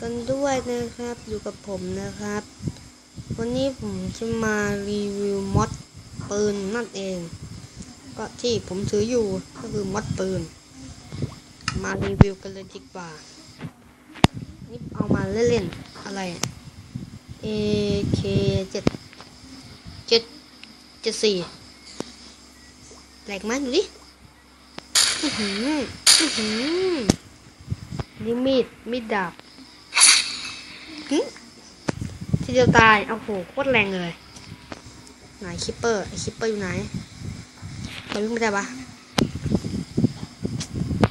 กันด้วยนะครับ อยู่กับผมนะครับ วันนี้ผมจะมารีวิวมอดปืนนั่นเอง ก็ที่ผมถืออยู่ก็คือมอดปืน มารีวิวกันเลยดีกว่านี่เอามาเล่นๆอะไร AK เจ็ดเจ็ดเจ็ดสี่แหลกไหมดูดิอือหืออือหือนี่มีดมีดดาบ ทีเดียวตายเอาโหโคตรแรงเลย ไหนคิปเปอร์ไอคิปเปอร์อยู่ไหนเราวิ่งไม่ได้ปะ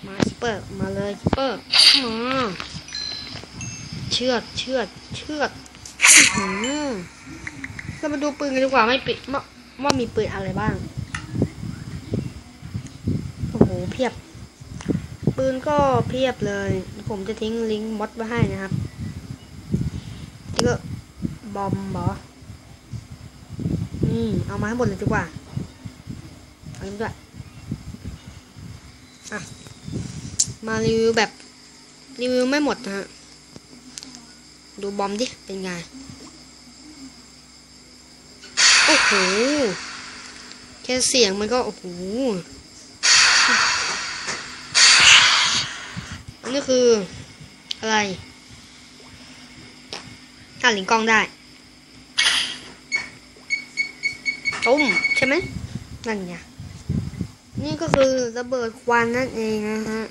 มาคิปเปอร์มาเลยคิปเปอร์มาเชือดเชือดเชือดเรามาดูปืนกันดีกว่าไม่ปิดว่าว่ามีปืนอะไรบ้างโอ้โหเพียบ ปืนก็เพียบเลย ผมจะทิ้งลิงก์มอดไว้ให้นะครับ นี่ก็บอมบอนี่ เอามาให้หมดเลยดีกว่า เอานี้ด้วยอะ มารีวิวแบบ รีวิวไม่หมดนะฮะ ดูบอมดิ เป็นไง โอ้โห แค่เสียงมันก็ โอ้โหนนี้คืออะไร ถ้าหลิงกล้องได้ตุ้มใช่ไหมนั่นไงนี่ก็คือระเบิดควันนั่นเองนะฮะ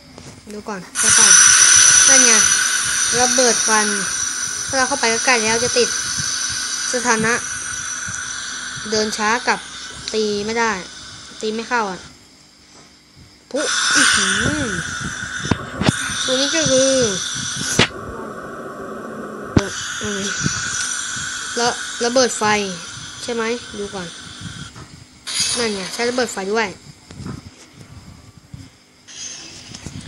ดูก่อนใช่ป่ะนั่นไงระเบิดควันถ้าเราเข้าไปใกล้แล้วจะติดสถานะ เดินช้ากับตีไม่ได้ ตีไม่เข้าอะปุ๊อื้อหือตัวนี้ก็คือ อืมแล้วระเบิดไฟ ใช่ไหมดูก่อน นั่นไงใช้ระเบิดไฟด้วย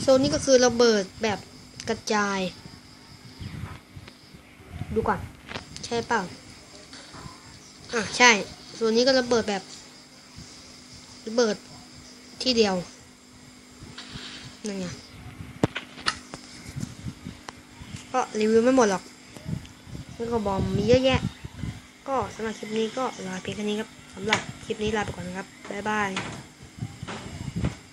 โซนนี้ก็คือระเบิดแบบกระจาย ดูก่อน ใช่เปล่าอะใช่ส่วนนี้ก็ระเบิดแบบระเบิดที่เดียวนั่นไงก็รีวิวไม่หมดหรอก แล้วก็บอมมีเยอะแยะ ก็สำหรับคลิปนี้ก็ลาเพียงแค่นี้ครับสำหรับคลิปนี้ลาไปก่อนนะครับบ๊ายบาย